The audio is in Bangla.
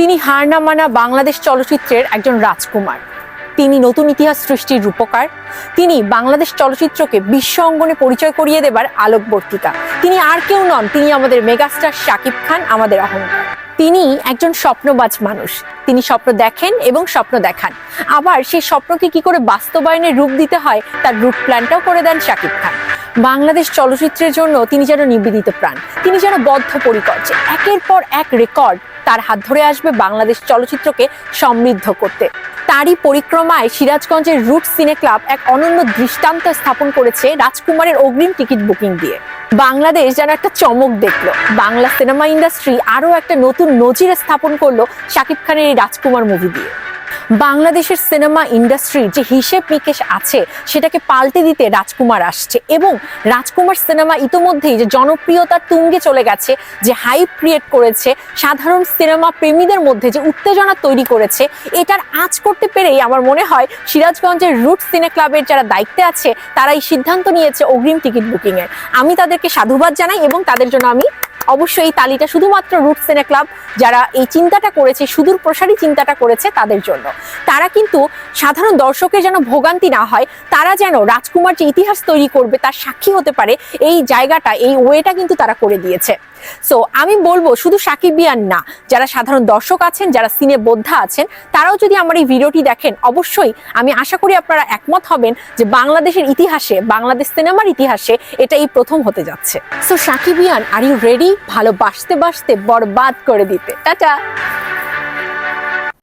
তিনি হার না মানা বাংলাদেশ চলচ্চিত্রের একজন রাজকুমার। তিনি নতুন ইতিহাস সৃষ্টির রূপকার। তিনি বাংলাদেশ চলচ্চিত্রকে বিশ্ব অঙ্গনে পরিচয় করিয়ে দেবার আলোকবর্তিকা। তিনি আর কেউ নন, তিনি আমাদের মেগাস্টার শাকিব খান, আমাদের অহংকার তিনি একজন স্বপ্নবাজ মানুষ। তিনি স্বপ্ন দেখেন এবং স্বপ্ন দেখান। আবার সেই স্বপ্নকে কি করে বাস্তবায়নের রূপ দিতে হয়, তার রুট প্ল্যানটাও করে দেন শাকিব খান। বাংলাদেশ চলচ্চিত্রের জন্য তিনি যেন নিবেদিত প্রাণ, তিনি যেন বদ্ধপরিকর যে একের পর এক রেকর্ড তার হাত ধরে আসবে বাংলাদেশ চলচ্চিত্রকে সমৃদ্ধ করতে। তারই পরিক্রমায় সিরাজগঞ্জের রুট সিনে ক্লাব এক অনন্য দৃষ্টান্ত স্থাপন করেছে রাজকুমারের অগ্রিম টিকিট বুকিং দিয়ে। বাংলাদেশ যেন একটা চমক দেখল। বাংলা সিনেমা ইন্ডাস্ট্রি আরও একটা নতুন নজির স্থাপন করল শাকিব খানের এই রাজকুমার মুভি দিয়ে। বাংলাদেশের সিনেমা ইন্ডাস্ট্রির যে হিসেব নিকেশ আছে, সেটাকে পাল্টে দিতে রাজকুমার আসছে এবং রাজকুমার সিনেমা ইতোমধ্যেই যে জনপ্রিয়তার তুঙ্গে চলে গেছে, যে হাইপ ক্রিয়েট করেছে, সাধারণ সিনেমা প্রেমীদের মধ্যে যে উত্তেজনা তৈরি করেছে, এটার আঁচ করতে পেরেই আমার মনে হয় সিরাজগঞ্জের রুট সিনে ক্লাবের যারা দায়িত্বে আছে তারা এই সিদ্ধান্ত নিয়েছে অগ্রিম টিকিট বুকিংয়ের। আমি তাদেরকে সাধুবাদ জানাই এবং তাদের জন্য আমি অবশ্যই এই তালিটা শুধুমাত্র রুট সেনে ক্লাব যারা এই চিন্তাটা করেছে, সুদূর প্রসারী চিন্তাটা করেছে তাদের জন্য। তারা কিন্তু সাধারণ দর্শকের যেন ভোগান্তি না হয়, তারা যেন রাজকুমার যে ইতিহাস তৈরি করবে তার সাক্ষী হতে পারে, এই জায়গাটা, এই ওয়েটা কিন্তু তারা করে দিয়েছে। সো আমি বলব শুধু সাকিব ইয়ান না, যারা সাধারণ দর্শক আছেন, যারা সিনে বোদ্ধা আছেন, তারাও যদি আমার এই ভিডিওটি দেখেন, অবশ্যই আমি আশা করি আপনারা একমত হবেন যে বাংলাদেশের ইতিহাসে, বাংলাদেশ সিনেমার ইতিহাসে এটা এই প্রথম হতে যাচ্ছে। সো সাকিব ইয়ান আর ইউ রেডি ভালোবাসতে বাসতে বরবাদ করে দিতে। টাটা!